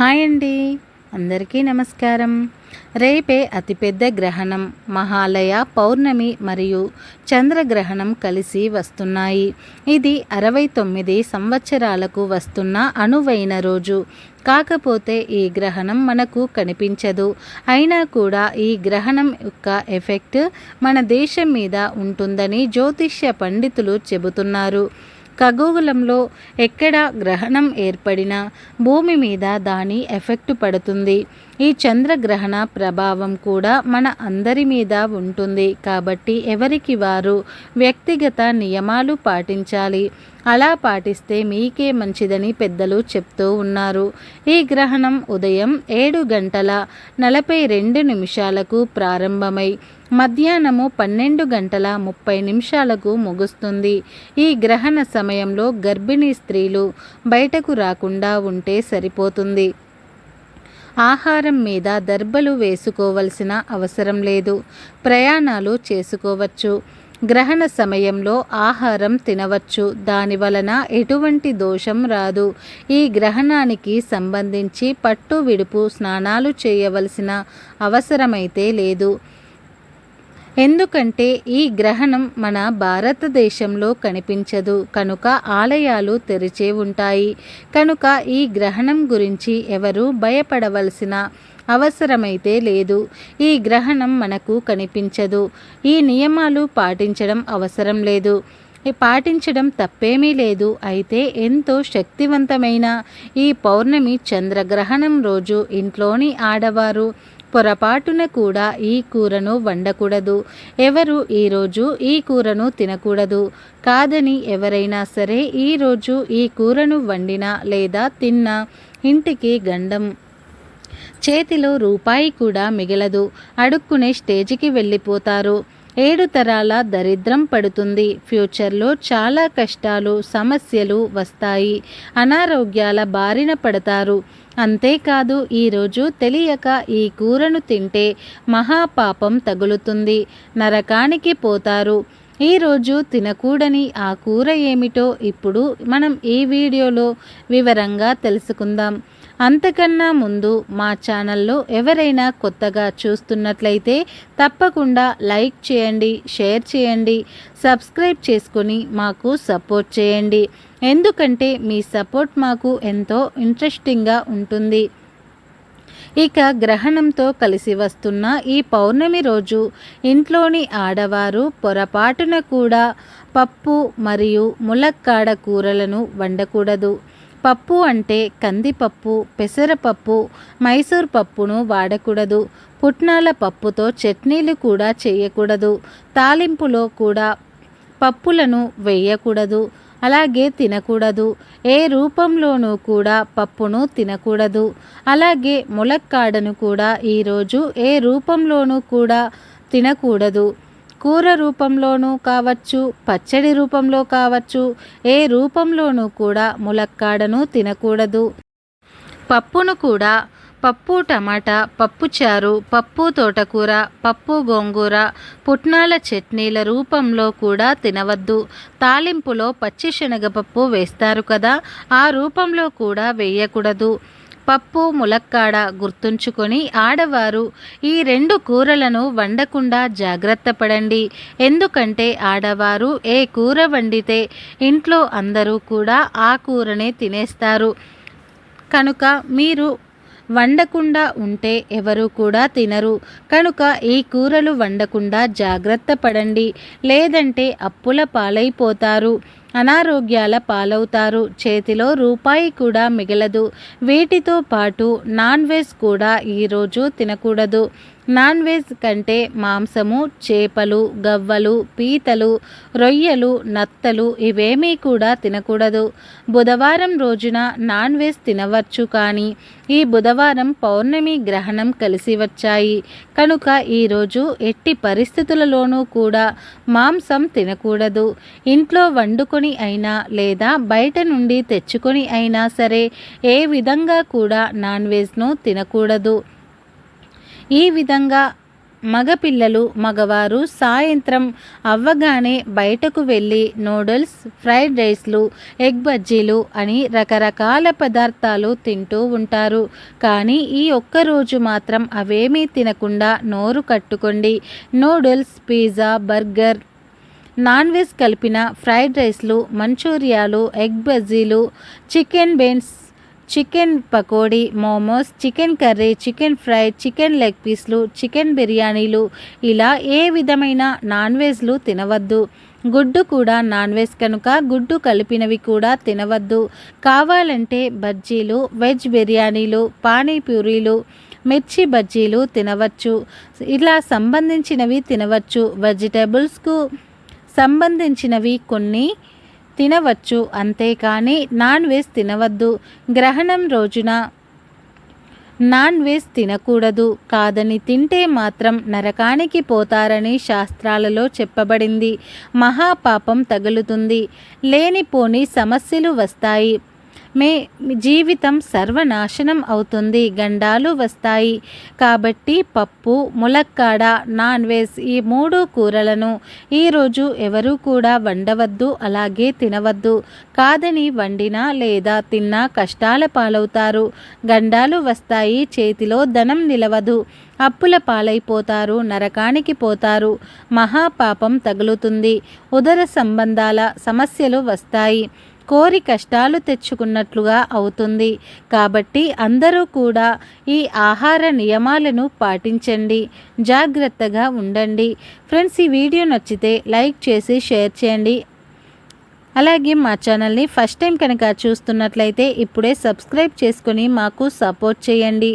Hi అండి. అందరికీ నమస్కారం. రేపే అతిపెద్ద గ్రహణం. మహాలయ పౌర్ణమి మరియు చంద్రగ్రహణం కలిసి వస్తున్నాయి. ఇది అరవై తొమ్మిది సంవత్సరాలకు వస్తున్న అనువైన రోజు. కాకపోతే ఈ గ్రహణం మనకు కనిపించదు. అయినా కూడా ఈ గ్రహణం యొక్క ఎఫెక్ట్ మన దేశం మీద ఉంటుందని జ్యోతిష్య పండితులు చెబుతున్నారు. ఖగోళంలో ఎక్కడ గ్రహణం ఏర్పడినా భూమి మీద దాని ఎఫెక్ట్ పడుతుంది. ఈ చంద్రగ్రహణ ప్రభావం కూడా మన అందరి మీద ఉంటుంది. కాబట్టి ఎవరికి వారు వ్యక్తిగత నియమాలు పాటించాలి? అలా పాటిస్తే మీకే మంచిదని పెద్దలు చెప్తూ ఉన్నారు. ఈ గ్రహణం ఉదయం ఏడు గంటల నలభై రెండు నిమిషాలకు ప్రారంభమై మధ్యాహ్నము పన్నెండు గంటల ముప్పై నిమిషాలకు ముగుస్తుంది. ఈ గ్రహణ సమయంలో గర్భిణీ స్త్రీలు బయటకు రాకుండా ఉంటే సరిపోతుంది. ఆహారం మీద దర్బలు వేసుకోవలసిన అవసరం లేదు. ప్రయాణాలు చేసుకోవచ్చు. గ్రహణ సమయంలో ఆహారం తినవచ్చు. దాని వలన ఎటువంటి దోషం రాదు. ఈ గ్రహణానికి సంబంధించి పట్టు విడుపు స్నానాలు చేయవలసిన అవసరమైతే లేదు. ఎందుకంటే ఈ గ్రహణం మన భారతదేశంలో కనిపించదు. కనుక ఆలయాలు తెరిచే ఉంటాయి. కనుక ఈ గ్రహణం గురించి ఎవరు భయపడవలసిన అవసరమైతే లేదు. ఈ గ్రహణం మనకు కనిపించదు. ఈ నియమాలు పాటించడం అవసరం లేదు. పాటించడం తప్పేమీ లేదు. అయితే ఎంతో శక్తివంతమైన ఈ పౌర్ణమి చంద్రగ్రహణం రోజు ఇంట్లోని ఆడవారు పొరపాటున కూడా ఈ కూరను వండకూడదు. ఎవరు ఈరోజు ఈ కూరను తినకూడదు? కాదని ఎవరైనా సరే ఈరోజు ఈ కూరను వండినా లేదా తిన్నా ఇంటికి గండం చేతిలో రూపాయి కూడా మిగలదు. అడుక్కునే స్టేజికి వెళ్ళిపోతారు. ఏడు తరాల దరిద్రం పడుతుంది. ఫ్యూచర్లో చాలా కష్టాలు సమస్యలు వస్తాయి. అనారోగ్యాల బారిన పడతారు. అంతేకాదు ఈరోజు తెలియక ఈ కూరను తింటే మహాపాపం తగులుతుంది. నరకానికి పోతారు. ఈరోజు తినకూడని ఆ కూర ఏమిటో ఇప్పుడు మనం ఈ వీడియోలో వివరంగా తెలుసుకుందాం. అంతకన్నా ముందు మా ఛానల్లో ఎవరైనా కొత్తగా చూస్తున్నట్లయితే తప్పకుండా లైక్ చేయండి షేర్ చేయండి సబ్స్క్రైబ్ చేసుకొని మాకు సపోర్ట్ చేయండి. ఎందుకంటే మీ సపోర్ట్ మాకు ఎంతో ఇంట్రెస్టింగ్గా ఉంటుంది. ఇక గ్రహణంతో కలిసి వస్తున్న ఈ పౌర్ణమి రోజు ఇంట్లోని ఆడవారు పొరపాటున కూడా పప్పు మరియు ములక్కాడ కూరలను వండకూడదు. పప్పు అంటే కందిపప్పు పెసరపప్పు మైసూర్ పప్పును వాడకూడదు. పుట్నాల పప్పుతో చట్నీలు కూడా చేయకూడదు. తాలింపులో కూడా పప్పులను వేయకూడదు. అలాగే తినకూడదు. ఏ రూపంలోనూ కూడా పప్పును తినకూడదు. అలాగే ములక్కాడను కూడా ఈరోజు ఏ రూపంలోనూ కూడా తినకూడదు. కూర రూపంలోనూ కావచ్చు పచ్చడి రూపంలో కావచ్చు ఏ రూపంలోనూ కూడా ములక్కాడను తినకూడదు. పప్పును కూడా పప్పు టమాటా పప్పు చారు పప్పు తోటకూర పప్పు గోంగూర పుట్నాల చట్నీల రూపంలో కూడా తినవద్దు. తాలింపులో పచ్చి శనగపప్పు వేస్తారు కదా ఆ రూపంలో కూడా వేయకూడదు. పప్పు ములక్కాడ గుర్తుంచుకొని ఆడవారు ఈ రెండు కూరలను వండకుండా జాగ్రత్త పడండి. ఎందుకంటే ఆడవారు ఏ కూర వండితే ఇంట్లో అందరూ కూడా ఆ కూరనే తినేస్తారు. కనుక మీరు వండకుండా ఉంటే ఎవరు కూడా తినరు. కనుక ఈ కూరలు వండకుండా జాగ్రత్త పడండి. లేదంటే అప్పుల పాలైపోతారు. అనారోగ్యాల పాలవుతారు. చేతిలో రూపాయి కూడా మిగలదు. వీటితో పాటు నాన్ వెజ్ కూడా ఈరోజు తినకూడదు. నాన్ వెజ్ కంటే మాంసము చేపలు గవ్వలు పీతలు రొయ్యలు నత్తలు ఇవేమీ కూడా తినకూడదు. బుధవారం రోజున నాన్ వెజ్ తినవచ్చు కానీ ఈ బుధవారం పౌర్ణమి గ్రహణం కలిసి వచ్చాయి. కనుక ఈరోజు ఎట్టి పరిస్థితులలోనూ కూడా మాంసం తినకూడదు. ఇంట్లో వండుకొని అయినా లేదా బయట నుండి తెచ్చుకొని అయినా సరే ఏ విధంగా కూడా నాన్ వెజ్ను తినకూడదు. ఈ విధంగా మగపిల్లలు మగవారు సాయంత్రం అవ్వగానే బయటకు వెళ్ళి నూడిల్స్ ఫ్రైడ్ రైస్లు ఎగ్ బజ్జీలు అని రకరకాల పదార్థాలు తింటూ ఉంటారు. కానీ ఈ ఒక్కరోజు మాత్రం అవేమీ తినకుండా నోరు కట్టుకోండి. Noodles pizza burger non veg కలిపిన ఫ్రైడ్ రైస్లు మంచూరియాలు ఎగ్ బజ్జీలు chicken Benz chicken pakodi momos chicken curry chicken fry chicken leg పీస్లు chicken బిర్యానీలు. ఇలా ఏ విధమైన నాన్ వెజ్లు తినవద్దు. గుడ్డు కూడా నాన్ వెజ్ కనుక గుడ్డు కలిపినవి కూడా తినవద్దు. కావాలంటే బజ్జీలు వెజ్ బిర్యానీలు పానీపూరీలు మిర్చి బజ్జీలు తినవచ్చు. ఇలా సంబంధించినవి తినవచ్చు. వెజిటేబుల్స్కు సంబంధించినవి కొన్ని తినవచ్చు. అంతేకాని నాన్ వెజ్ తినవద్దు. గ్రహణం రోజున నాన్ వెజ్ తినకూడదు. కాదని తింటే మాత్రం నరకానికి పోతారని శాస్త్రాలలో చెప్పబడింది. మహాపాపం తగులుతుంది. లేనిపోని సమస్యలు వస్తాయి. మే జీవితం సర్వనాశనం అవుతుంది. గండాలు వస్తాయి. కాబట్టి పప్పు ములక్కాడ నాన్ వెజ్ ఈ మూడు కూరలను ఈరోజు ఎవరూ కూడా వండవద్దు అలాగే తినవద్దు. కాదని వండినా లేదా తిన్నా కష్టాల పాలవుతారు. గండాలు వస్తాయి చేతిలో ధనం నిలవదు. అప్పుల పాలైపోతారు నరకానికి పోతారు. మహాపాపం తగులుతుంది. ఉదర సంబంధాల సమస్యలు వస్తాయి. కోరి కష్టాలు తెచ్చుకున్నట్లుగా అవుతుంది. కాబట్టి అందరూ కూడా ఈ ఆహార నియమాలను పాటించండి. జాగ్రత్తగా ఉండండి. ఫ్రెండ్స్ ఈ వీడియో నచ్చితే లైక్ చేసి షేర్ చేయండి. అలాగే మా ఛానల్ని ఫస్ట్ టైం కనుక చూస్తున్నట్లయితే ఇప్పుడే సబ్స్క్రైబ్ చేసుకొని మాకు సపోర్ట్ చేయండి.